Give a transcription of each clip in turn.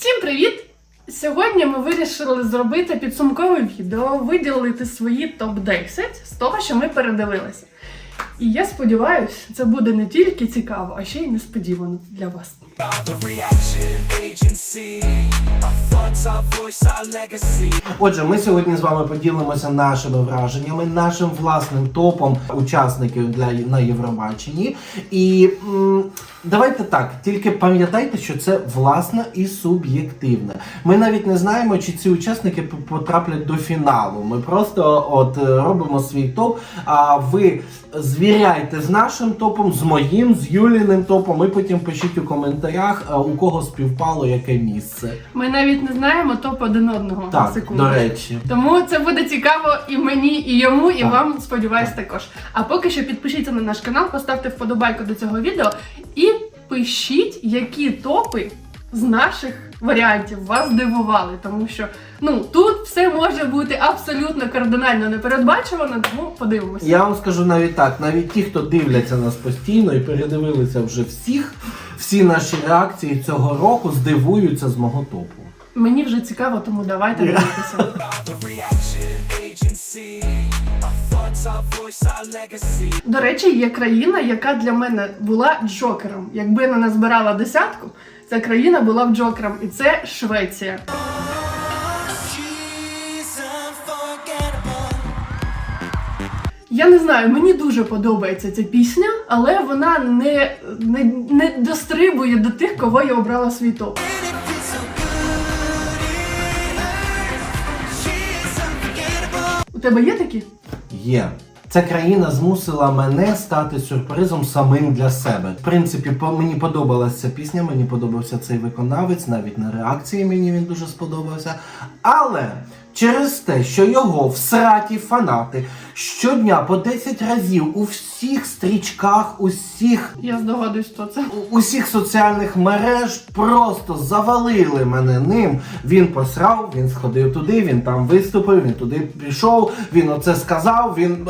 Всім привіт! Сьогодні ми вирішили зробити підсумкове відео, виділити свої топ-10 з того, що ми передивилися. І я сподіваюся, це буде не тільки цікаво, а ще й несподівано для вас. Отже, ми сьогодні з вами поділимося нашими враженнями, нашим власним топом учасників для на Євробаченні. І м, давайте так, тільки пам'ятайте, що це власне і суб'єктивне. Ми навіть не знаємо, чи ці учасники потраплять до фіналу. Ми просто от робимо свій топ. А ви звіряйте з нашим топом, з моїм, з Юліним топом. І потім пишіть у коментарях, е, у кого співпало яке місце. Ми навіть не знаємо топ один одного Так, секунду. до речі. Тому це буде цікаво і мені, і йому, і вам, сподіваюсь, також. А поки що підпишіться на наш канал, поставте вподобайку до цього відео і пишіть, які топи з наших варіантів вас здивували. Тому що ну тут все може бути абсолютно кардинально непередбачувано, тому подивимося. Я вам скажу навіть так, навіть ті, хто дивляться нас постійно і передивилися вже всіх, всі наші реакції цього року здивуються з мого топу. Мені вже цікаво, тому давайте дивитися. До речі, є країна, яка для мене була джокером. Якби не назбирала десятку, ця країна була б джокером, і це Швеція. Я не знаю, мені дуже подобається ця пісня, але вона не, не, не дострибує до тих, кого я обрала свій топ. У тебе є такі? Є. Ця країна змусила мене стати сюрпризом самим для себе. В принципі, по мені подобалася ця пісня, мені подобався цей виконавець, навіть на реакції мені він дуже сподобався. Але через те, що його всраті фанати щодня по 10 разів у всіх стрічках, усіх Я здогадуюсь, хто це. усіх соціальних мереж просто завалили мене ним. Він посрав, він сходив туди, він там виступив, він туди пішов, він оце сказав, він.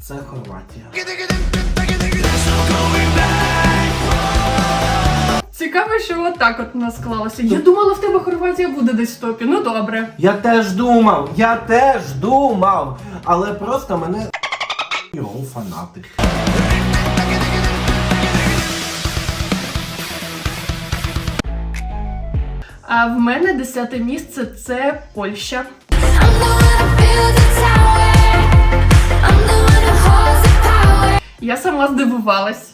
Це Хорватія. Цікаво, що отак от у нас склалося. Я думала, в тебе Хорватія буде десь в топі. Ну добре. Я теж думав, я теж думав, але просто мене його фанати. А в мене десяте місце це Польща. Я сама здивувалась.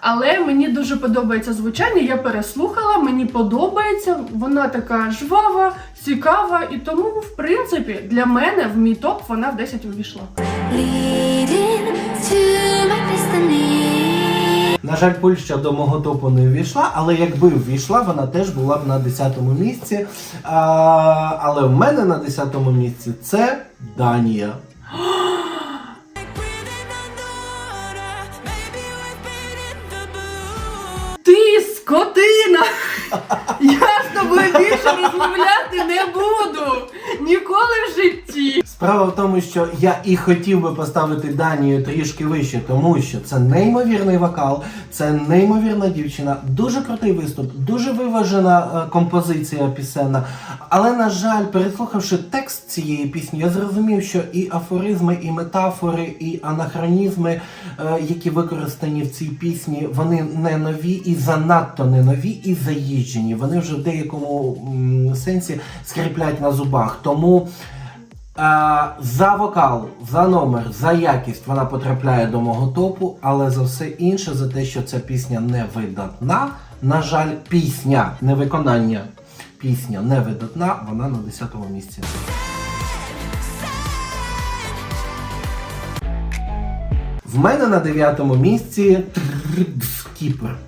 Але мені дуже подобається звучання, я переслухала, мені подобається, вона така жвава, цікава, і тому, в принципі, для мене в мій топ вона в 10 увійшла. На жаль, Польща до мого топу не ввійшла, але якби ввійшла, вона теж була б на 10-му місці. А, але в мене на 10-му місці це Данія. Я з тобою більше розмовляти не буду! Ніколи в житті! Справа в тому, що я і хотів би поставити Данію трішки вище, тому що це неймовірний вокал, це неймовірна дівчина, дуже крутий виступ, дуже виважена е, композиція пісенна. Але на жаль, переслухавши текст цієї пісні, я зрозумів, що і афоризми, і метафори, і анахронізми, е, які використані в цій пісні, вони не нові і занадто не нові і заїжджені. Вони вже в деякому сенсі скріплять на зубах. Тому. Е, за вокал, за номер, за якість вона потрапляє до мого топу, але за все інше, за те, що ця пісня не видатна. На жаль, пісня, не виконання. Пісня не видатна, вона на 10-му місці. В мене на 9-му місці Кіпр.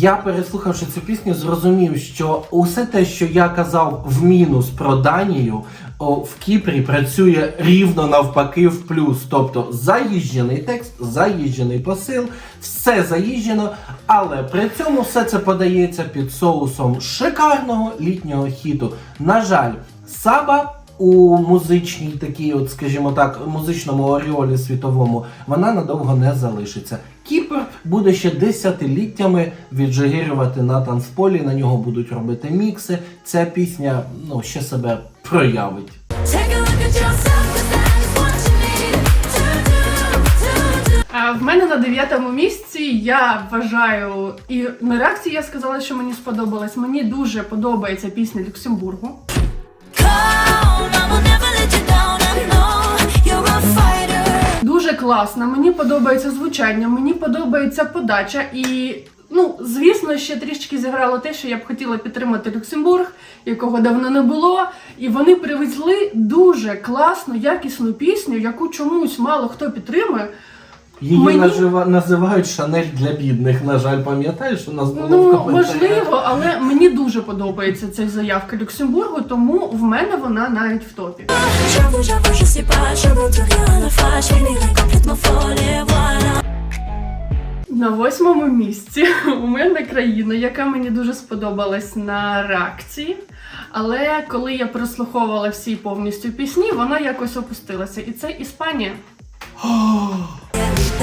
Я, переслухавши цю пісню, зрозумів, що усе те, що я казав в мінус про Данію, в Кіпрі працює рівно навпаки в плюс. Тобто заїжджений текст, заїжджений посил, все заїжджено, але при цьому все це подається під соусом шикарного літнього хіту. На жаль, Саба у музичній такій, от, скажімо так, музичному оріолі світовому, вона надовго не залишиться. Кіпр буде ще десятиліттями віджигирювати на танцполі, на нього будуть робити мікси. Ця пісня ну, ще себе проявить. В мене на дев'ятому місці я вважаю, і на реакції я сказала, що мені сподобалось. Мені дуже подобається пісня Люксембургу. Дуже класна. Мені подобається звучання, мені подобається подача. І ну, звісно, ще трішки зіграло те, що я б хотіла підтримати Люксембург, якого давно не було. І вони привезли дуже класну, якісну пісню, яку чомусь мало хто підтримує. Її Мені- нажива- називають Шанель для бідних. На жаль, пам'ятаєш, у нас було в Ну, коментарях? можливо, але мені дуже подобається ця заявка Люксембургу, тому в мене вона навіть в топі. J'avoue, j'avoue, je sais pas, je veux rien à faire. Je finirai complètement folle et voilà. На восьмому місці у мене країна, яка мені дуже сподобалась на реакції. Але коли я прослуховувала всі повністю пісні, вона якось опустилася. І це Іспанія.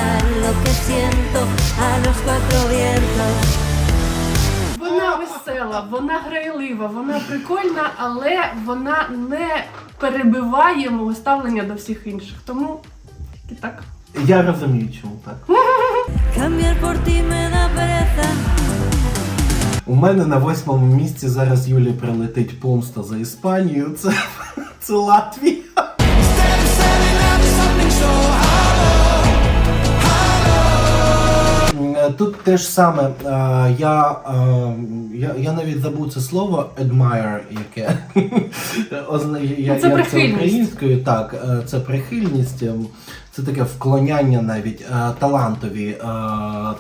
Gritar lo que siento a los cuatro vientos. Вона весела, вона грайлива, вона прикольна, але вона не перебиває мого ставлення до всіх інших. Тому і так. Я розумію, чому так. Cambiar por ti me da pereza. У мене на восьмому місці зараз Юлі прилетить помста за Іспанію. Це, це Латвія. Тут те ж саме. е, Я, е, я, я навіть забув це слово admire, яке я- Ну, це я, прихильність. українською. Так, е, це прихильність. Це таке вклоняння навіть е, талантові е,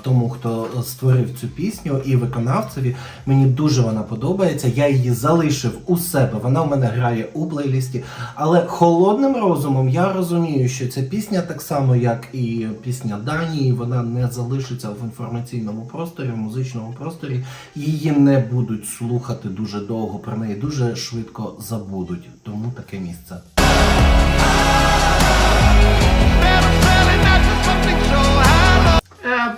тому, хто створив цю пісню і виконавцеві. Мені дуже вона подобається. Я її залишив у себе. Вона у мене грає у плейлісті. Але холодним розумом я розумію, що ця пісня так само, як і пісня Данії, вона не залишиться в інформаційному просторі, в музичному просторі. Її не будуть слухати дуже довго. Про неї дуже швидко забудуть. Тому таке місце.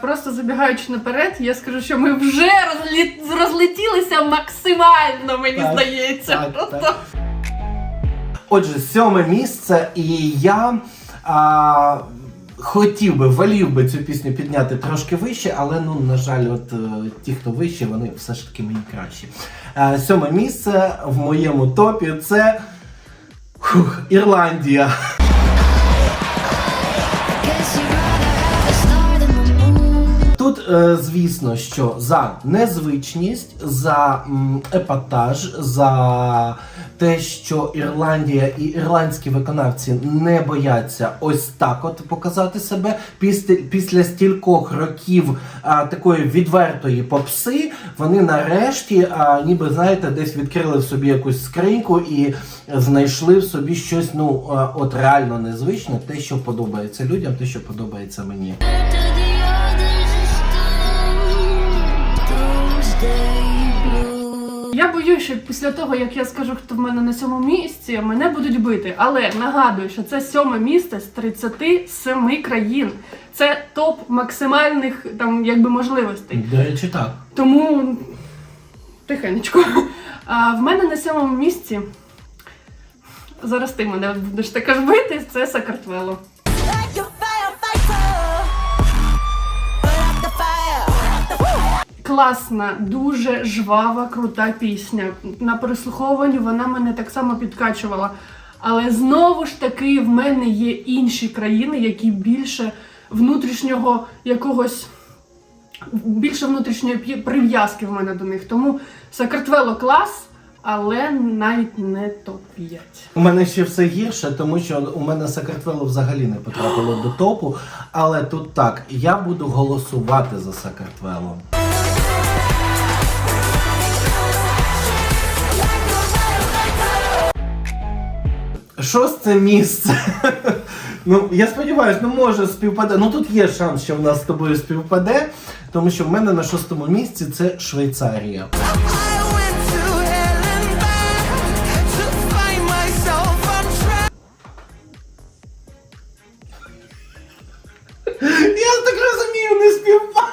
Просто забігаючи наперед, я скажу, що ми вже розлі... розлетілися максимально, мені Так, здається. так, Просто. так. Отже, сьоме місце, і я а, хотів би, волів би цю пісню підняти трошки вище, але ну, на жаль, от е, ті, хто вище, вони все ж таки мені кращі. А, сьоме місце в моєму топі це фух, Ірландія. Звісно, що за незвичність, за епатаж, за те, що Ірландія і ірландські виконавці не бояться ось так от показати себе після, після стількох років а, такої відвертої попси, вони нарешті, а, ніби знаєте, десь відкрили в собі якусь скриньку і знайшли в собі щось, ну а, от реально незвичне, те, що подобається людям, те, що подобається мені. Я боюсь, що після того, як я скажу, хто в мене на сьомому місці, мене будуть бити. Але нагадую, що це сьоме місце з 37 країн. Це топ максимальних там якби можливостей. До речі, так. Тому тихенечко. А в мене на сьомому місці. Зараз ти мене будеш також бити, це Сакартвело. Класна, дуже жвава, крута пісня. На прослуховуванні вона мене так само підкачувала. Але знову ж таки в мене є інші країни, які більше внутрішнього якогось. Більше внутрішньої прив'язки в мене до них. Тому Сакартвело клас, але навіть не топ-5. У мене ще все гірше, тому що у мене Сакартвело взагалі не потрапило до топу. Але тут так, я буду голосувати за Сакартвело. Шосте місце. ну, Я сподіваюся, ну може співпаде. Ну тут є шанс, що в нас з тобою співпаде, тому що в мене на шостому місці це Швейцарія. Я так розумію, не співпаде.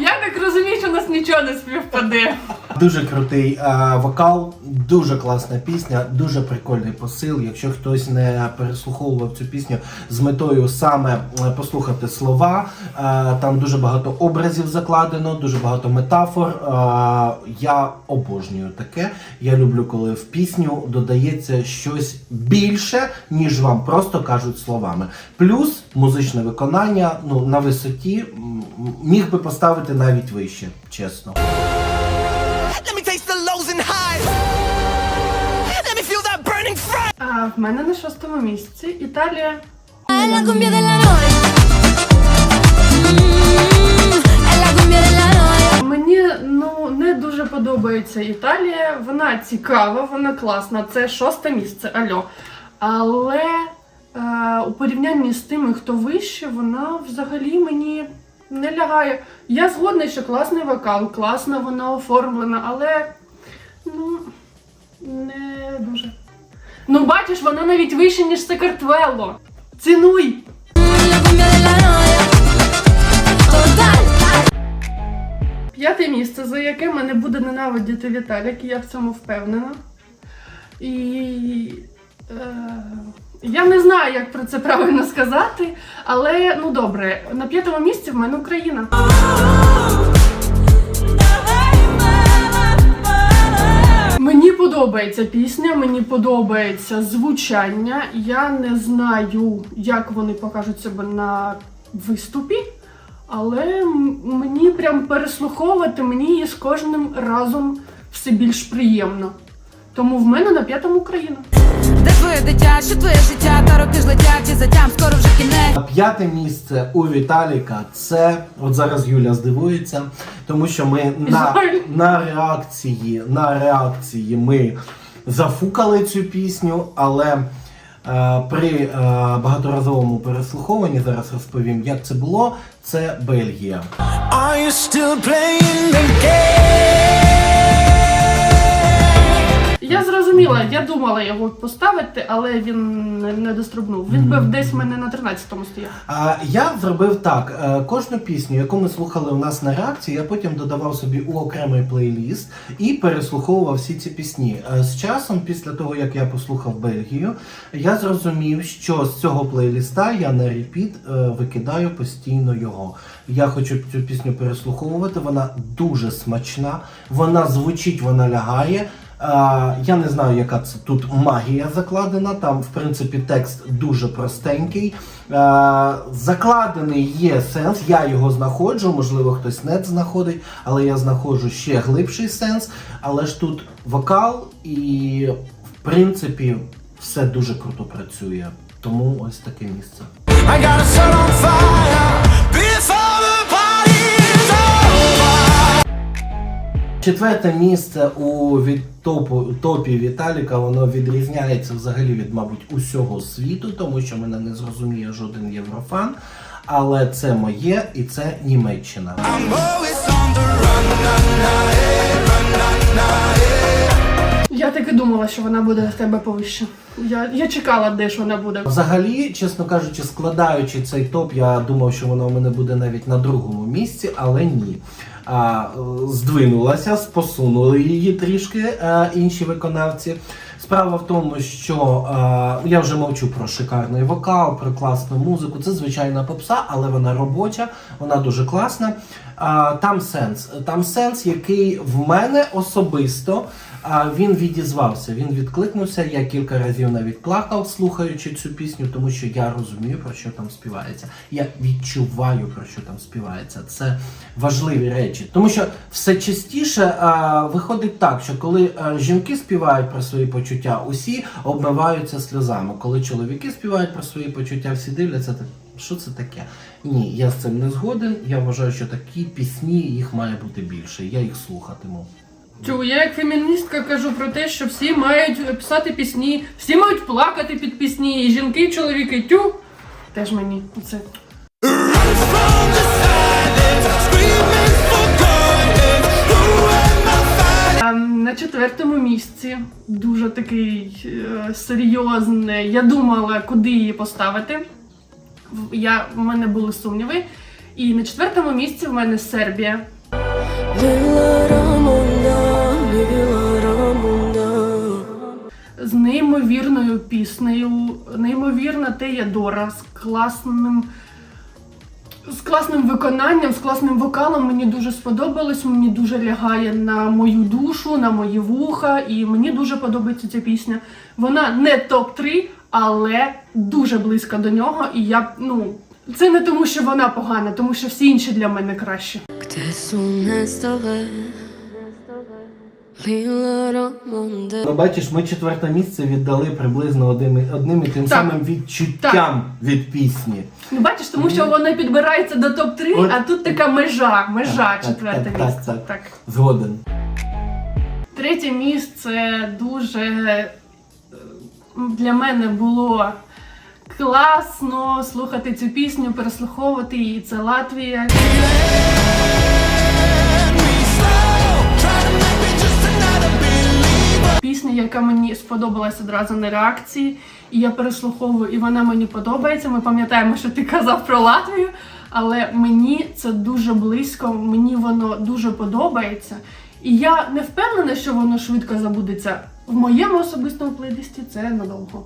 Я так розумію, що у нас нічого не співпаде. Дуже крутий а, вокал, дуже класна пісня, дуже прикольний посил. Якщо хтось не переслуховував цю пісню з метою саме е, послухати слова, е, там дуже багато образів закладено, дуже багато метафор. Е, я обожнюю таке. Я люблю, коли в пісню додається щось більше, ніж вам просто кажуть словами. Плюс музичне виконання ну, на висоті міг би поставити навіть вище, чесно. А в мене на шостому місці Італія. Мені ну не дуже подобається Італія. Вона цікава, вона класна. Це шосте місце. Альо. Але е, у порівнянні з тими, хто вище, вона взагалі мені не лягає. Я згодна, що класний вокал, класно вона оформлена, але ну не дуже. Ну, бачиш, вона навіть вище, ніж Секартвелло. Цінуй! П'яте місце, за яке мене буде ненавидіти Віталік, і я в цьому впевнена. І е, я не знаю, як про це правильно сказати, але ну добре, на п'ятому місці в мене Україна. Подобається пісня, мені подобається звучання. Я не знаю, як вони покажуть себе на виступі, але мені прям переслуховувати мені з кожним разом все більш приємно. Тому в мене на п'ятому Україна. Де твоє дитя, що твоє життя, та роки ж летять і затям, скоро вже кінець. П'яте місце у Віталіка це от зараз Юля здивується, тому що ми на, на реакції на реакції ми зафукали цю пісню, але е, при е, багаторазовому переслуховуванні зараз розповім, як це було. Це Бельгія. Are you still playing the game? Я зрозуміла, я думала його поставити, але він не- не дострибнув. Він би десь в мене на 13-му стояв. А я зробив так: е, кожну пісню, яку ми слухали у нас на реакції, я потім додавав собі у окремий плейліст і переслуховував всі ці пісні. Е, З часом, після того як я послухав Бельгію, я зрозумів, що з цього плейліста я на репіт е, викидаю постійно його. Я хочу цю пісню переслуховувати. Вона дуже смачна, вона звучить, вона лягає. Я не знаю, яка це тут магія закладена. Там, в принципі, текст дуже простенький. Закладений є сенс, я його знаходжу, можливо, хтось не знаходить, але я знаходжу ще глибший сенс. Але ж тут вокал і, в принципі, все дуже круто працює. Тому ось таке місце. I gotta set on fire Четверте місце у від топу топі Віталіка воно відрізняється взагалі від, мабуть, усього світу, тому що мене не зрозуміє жоден єврофан. Але це моє і це Німеччина. Eh, eh. Я так і думала, що вона буде в тебе повище. Я, я чекала, де ж вона буде. Взагалі, чесно кажучи, складаючи цей топ, я думав, що вона у мене буде навіть на другому місці, але ні. А, е, здвинулася, посунули її трішки а, інші виконавці. Справа в тому, що е, я вже мовчу про шикарний вокал, про класну музику. Це звичайна попса, але вона робоча, вона дуже класна. А, там сенс. Там сенс, який в мене особисто а, він відізвався, він відкликнувся. Я кілька разів навіть плакав, слухаючи цю пісню, тому що я розумію, про що там співається. Я відчуваю, про що там співається. Це важливі речі. Тому що все частіше а, виходить так, що коли а, жінки співають про свої почуття, усі обмиваються сльозами. Коли чоловіки співають про свої почуття, всі дивляться так. Що це таке? Ні, я з цим не згоден. Я вважаю, що такі пісні їх має бути більше. Я їх слухатиму. Чу, я як феміністка кажу про те, що всі мають писати пісні, всі мають плакати під пісні, і жінки, і чоловіки, тю. Теж мені це. На четвертому місці дуже такий е, серйозний. Я думала, куди її поставити. Я, в мене були сумніви. І на четвертому місці в мене Сербія. З неймовірною піснею, неймовірна Теєдора з класним. З класним виконанням, з класним вокалом мені дуже сподобалось. Мені дуже лягає на мою душу, на мої вуха, і мені дуже подобається ця пісня. Вона не топ-3, але дуже близька до нього. І я ну це не тому, що вона погана, тому що всі інші для мене esta vez Mil monde Ну, бачиш, ми четверте місце віддали приблизно одним, одним і тим Так. самим відчуттям від пісні. Ну бачиш, тому що вона підбирається до топ-3, От. а тут така межа, межа Так, так, четверте так, місце. так, так. Згоден. Третє місце дуже е, для мене було класно слухати цю пісню, переслуховувати її. Це Латвія. Яка мені сподобалась одразу на реакції, і я переслуховую, і вона мені подобається. Ми пам'ятаємо, що ти казав про Латвію, але мені це дуже близько, мені воно дуже подобається. І я не впевнена, що воно швидко забудеться. В моєму особистому плейлісті це надовго.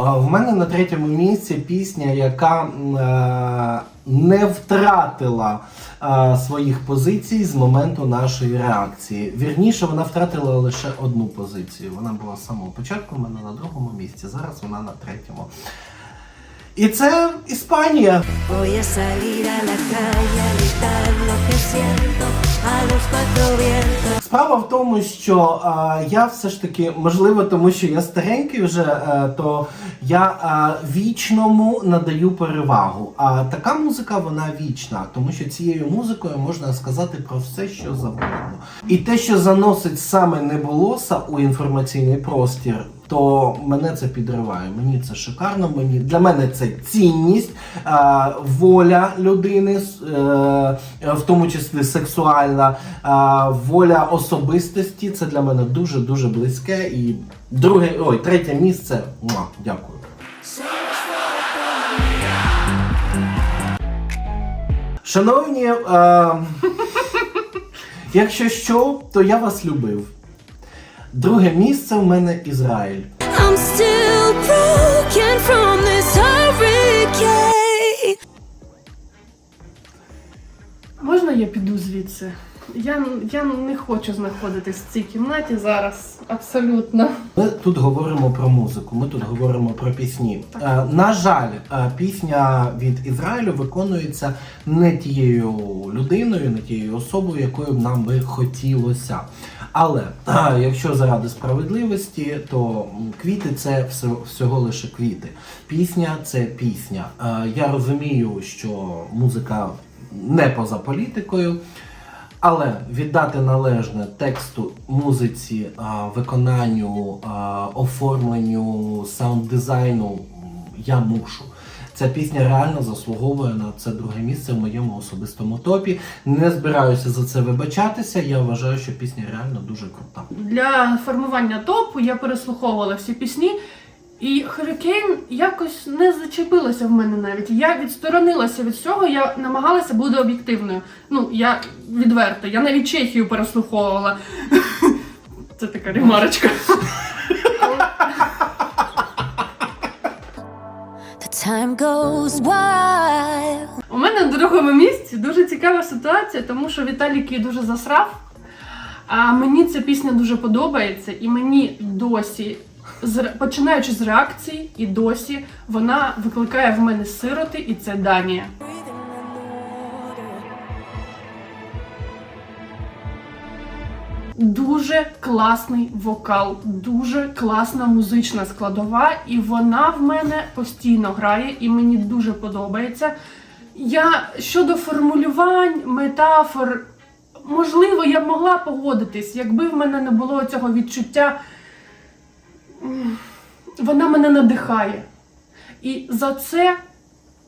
В мене на третьому місці пісня, яка е, не втратила е, своїх позицій з моменту нашої реакції. Вірніше, вона втратила лише одну позицію. Вона була з самого початку, в мене на другому місці, зараз вона на третьому. І це Іспанія. Справа в тому, що е, я все ж таки, можливо, тому що я старенький вже, е, то я е, вічному надаю перевагу. А така музика вона вічна, тому що цією музикою можна сказати про все, що завгодно. І те, що заносить саме неболоса у інформаційний простір. То мене це підриває. Мені це шикарно. Мені для мене це цінність, е, воля людини, е, в тому числі сексуальна, е, воля особистості. Це для мене дуже дуже близьке. І друге, ой, третє місце. Муа, дякую. Шановні, е, якщо що, то я вас любив. Друге місце в мене Ізраїль. I'm still broken from this hurricane Можна я піду звідси? Я, я не хочу знаходитись в цій кімнаті зараз. Абсолютно. Ми тут говоримо про музику, ми тут говоримо про пісні. Е, на жаль, е, пісня від Ізраїлю виконується не тією людиною, не тією особою, якою б нам би хотілося. Але е, якщо заради справедливості, то квіти це всього лише квіти. Пісня це пісня. Е, я розумію, що музика не поза політикою. Але віддати належне тексту, музиці, а, виконанню, а, оформленню, саунд-дизайну я мушу. Ця пісня реально заслуговує на це друге місце в моєму особистому топі. Не збираюся за це вибачатися. Я вважаю, що пісня реально дуже крута. Для формування топу я переслуховувала всі пісні, і Hurricane якось не зачепилася в мене навіть. Я відсторонилася від всього, я намагалася бути об'єктивною. Ну, я відверто, я навіть Чехію переслуховувала. Це така ремарочка. Time goes wild У мене на другому місці дуже цікава ситуація, тому що Віталік її дуже засрав. А мені ця пісня дуже подобається, і мені досі, починаючи з реакції, і досі вона викликає в мене сироти, і це Данія. Дуже класний вокал, дуже класна музична складова, і вона в мене постійно грає, і мені дуже подобається. Я щодо формулювань, метафор, можливо, я б могла погодитись, якби в мене не було цього відчуття. Вона мене надихає. І за це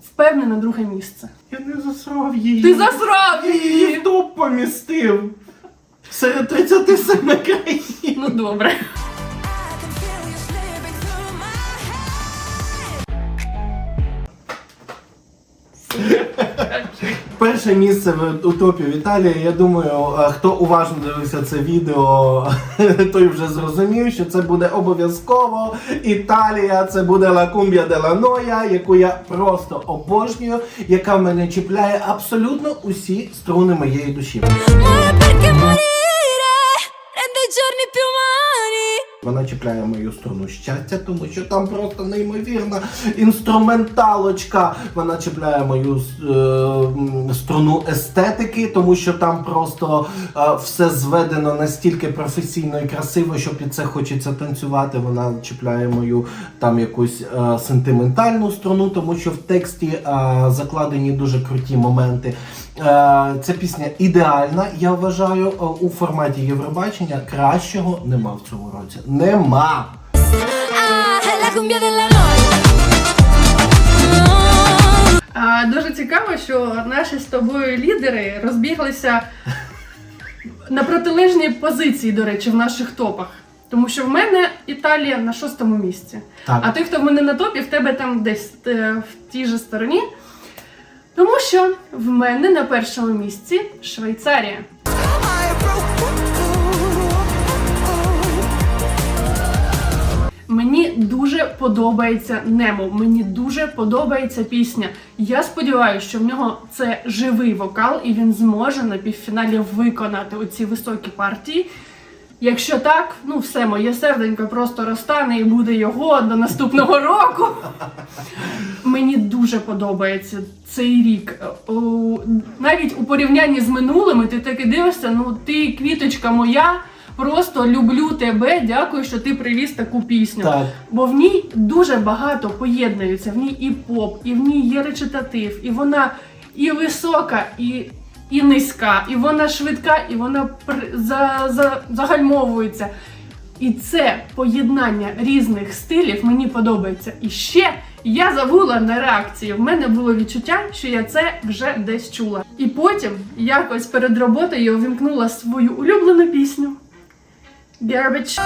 впевнена друге місце. Я не засрав її. Ти засрав її її! в топ помістив. Серед 37 країн. Ну добре. Перше місце в у топі в Італії. Я думаю, е, хто уважно дивився це відео, той вже зрозумів, що це буде обов'язково Італія. Це буде La Cumbia della яку я просто обожнюю, яка в мене чіпляє абсолютно усі струни моєї душі. Вона чіпляє мою струну щастя, тому що там просто неймовірна інструменталочка. Вона чіпляє мою е, струну естетики, тому що там просто е, все зведено настільки професійно і красиво, що під це хочеться танцювати. Вона чіпляє мою там якусь е, сентиментальну струну, тому що в тексті е, закладені дуже круті моменти. Е, Ця пісня ідеальна, я вважаю, е, у форматі Євробачення кращого нема в цьому році. Нема. А, дуже цікаво, що наші з тобою лідери розбіглися на протилежній позиції, до речі, в наших топах. Тому що в мене Італія на шостому місці. Так. А той, хто в мене на топі, в тебе там десь е, в тій же стороні. Тому що в мене на першому місці Швейцарія. Мені дуже подобається Немо. Мені дуже подобається пісня. Я сподіваюся, що в нього це живий вокал, і він зможе на півфіналі виконати оці високі партії. Якщо так, ну все, моє серденько просто розтане і буде його до наступного року. Мені дуже подобається цей рік. О, навіть у порівнянні з минулими, ти таки дивишся, ну ти квіточка моя. Просто люблю тебе, дякую, що ти привіз таку пісню. Так. Бо в ній дуже багато поєднується. В ній і поп, і в ній є речитатив, і вона і висока, і, і низька, і вона швидка, і вона за, за, загальмовується. І це поєднання різних стилів мені подобається. І ще я забула на реакції. В мене було відчуття, що я це вже десь чула. І потім якось перед роботою увімкнула свою улюблену пісню. Garbage.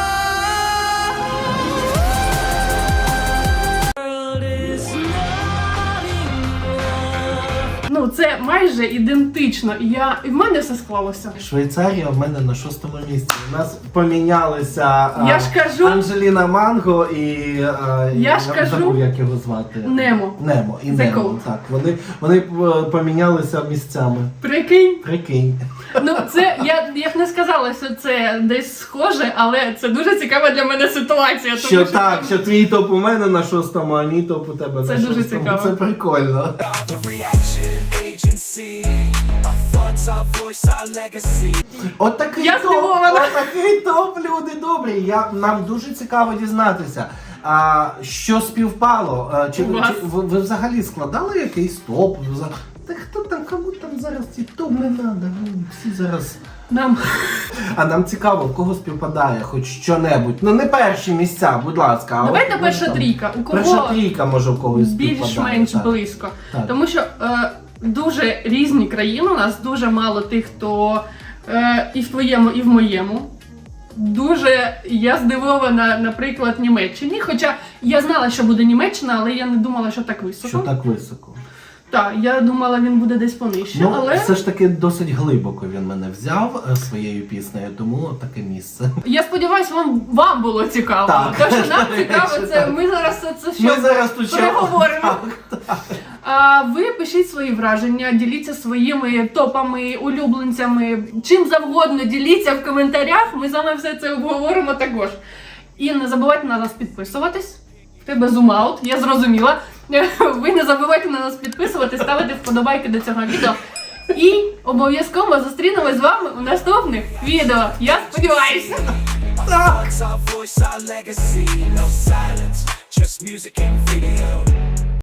Ну, це майже ідентично. І я і в мене все склалося. Швейцарія в мене на шостому місці. У нас помінялися а, Я ж кажу. Анджеліна Манго і а, Я ж кажу. забув, як його звати. Немо. Немо і The Немо. Code. Так, вони, вони е, помінялися місцями. Прикинь. Прикинь. Ну, це я, я б не сказала, що це десь схоже, але це дуже цікава для мене ситуація. Тому Що так, що твій топ у мене на шостому, а мій топ у тебе Це на дуже шостому. цікаво. Це прикольно. Reaction От такий Я топ, здивована. от такий топ, люди добрі. Я, нам дуже цікаво дізнатися. А, що співпало? А, чи, У вас? чи ви, ви взагалі складали якийсь топ? Вза- Та хто там, кому там зараз ці топ не треба? Всі зараз. Нам А нам цікаво, в кого співпадає, хоч що-небудь. Ну не перші місця, будь ласка. а давайте от, перша там, трійка. У кого Перша трійка може в когось співпадає. більш-менш так. близько. Так. Тому що е, дуже різні країни. У нас дуже мало тих, хто е, і в твоєму, і в моєму. Дуже я здивована, наприклад, Німеччині. Хоча я знала, що буде Німеччина, але я не думала, що так високо. Що так високо? Так, я думала, він буде десь понижче, Ну, але все ж таки досить глибоко він мене взяв е, своєю піснею, тому таке місце. я сподіваюся, вам, вам було цікаво. Так. Те, що нам цікаво, це ми зараз це, це що Ми зараз тут ще- переговоримо. А ви пишіть свої враження, діліться своїми топами, улюбленцями, чим завгодно діліться в коментарях. Ми з вами все це обговоримо також. І не забувайте на нас підписуватись. В тебе зум-аут, я зрозуміла. Ви не забувайте на нас підписуватись, ставити вподобайки до цього відео. І обов'язково зустрінемось з вами у наступних відео. Я сподіваюся. Our our voice, our legacy. No silence, just music and video.